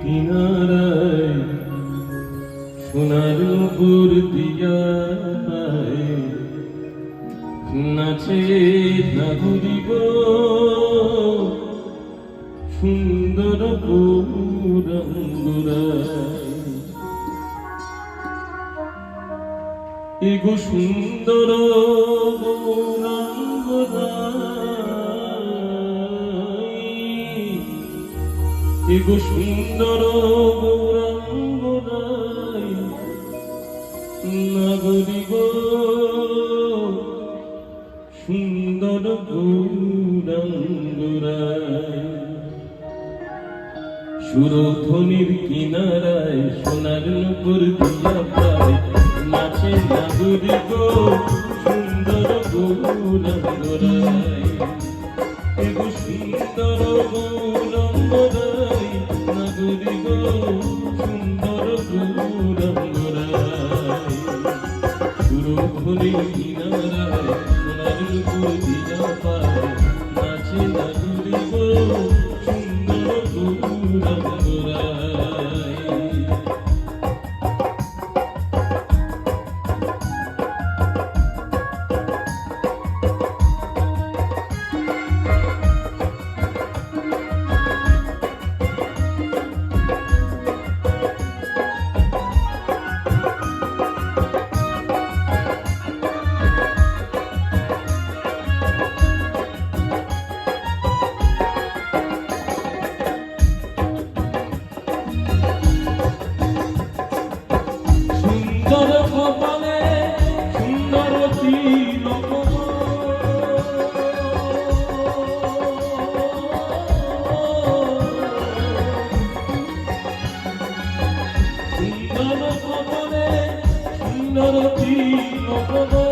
কিনারায় সোনার উপর দিয়া নাচে নাগরিব সুন্দর গৌরঙ্গুরা এগো সুন্দর গৌরাঙ্গরাই এগো সুন্দর গৌরাঙ্গরাই নাগরিক সুন্দর গৌরাঙ্গরাই সুরধ্বনির কিনারায় সোনার নুপুর দিয়া পায় নাচে নাগরিক সুন্দর গৌরাঙ্গরাই এগো সুন্দর গৌরঙ্গরাই Thank you. সুন্দর তিলক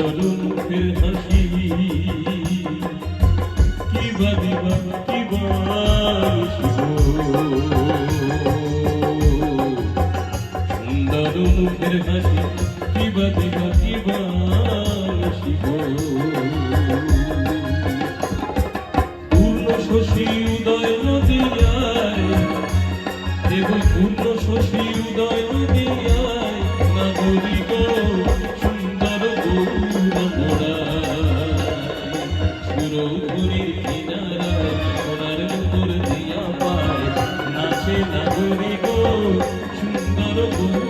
সুন্দর মুখের হাসি। কি বাদিবা কি সুন্দর মুখের হাসি, কি বাদিবা কি বাসিব পূর্ণ শশী উদয় নদিয়ায় দেব পূর্ণ শশী উদয় নদিয়ায় সুন্দর গৌরমরায়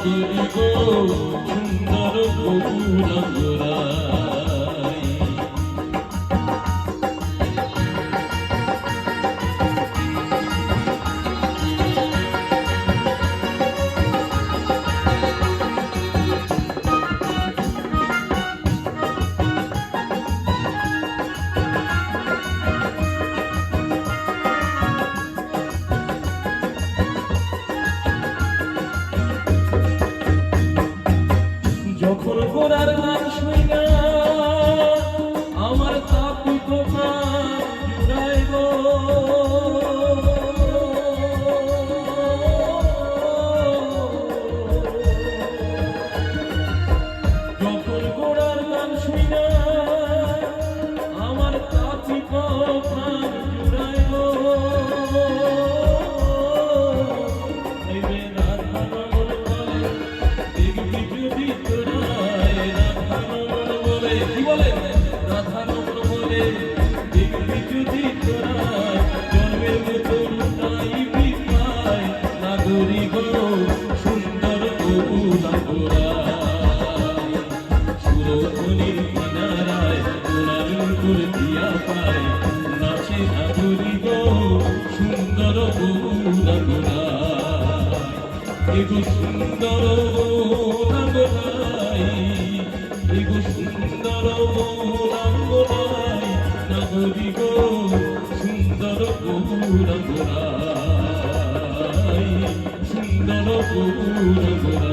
নাচে নাগরিক সুন্দর গৌরাঙ্গরায় যখন গোড়ার গান শুই দিগু সুন্দর নবলাই দিগু সুন্দর নবলাই নব দিগু সুন্দর নবলাই সুন্দর নবলাই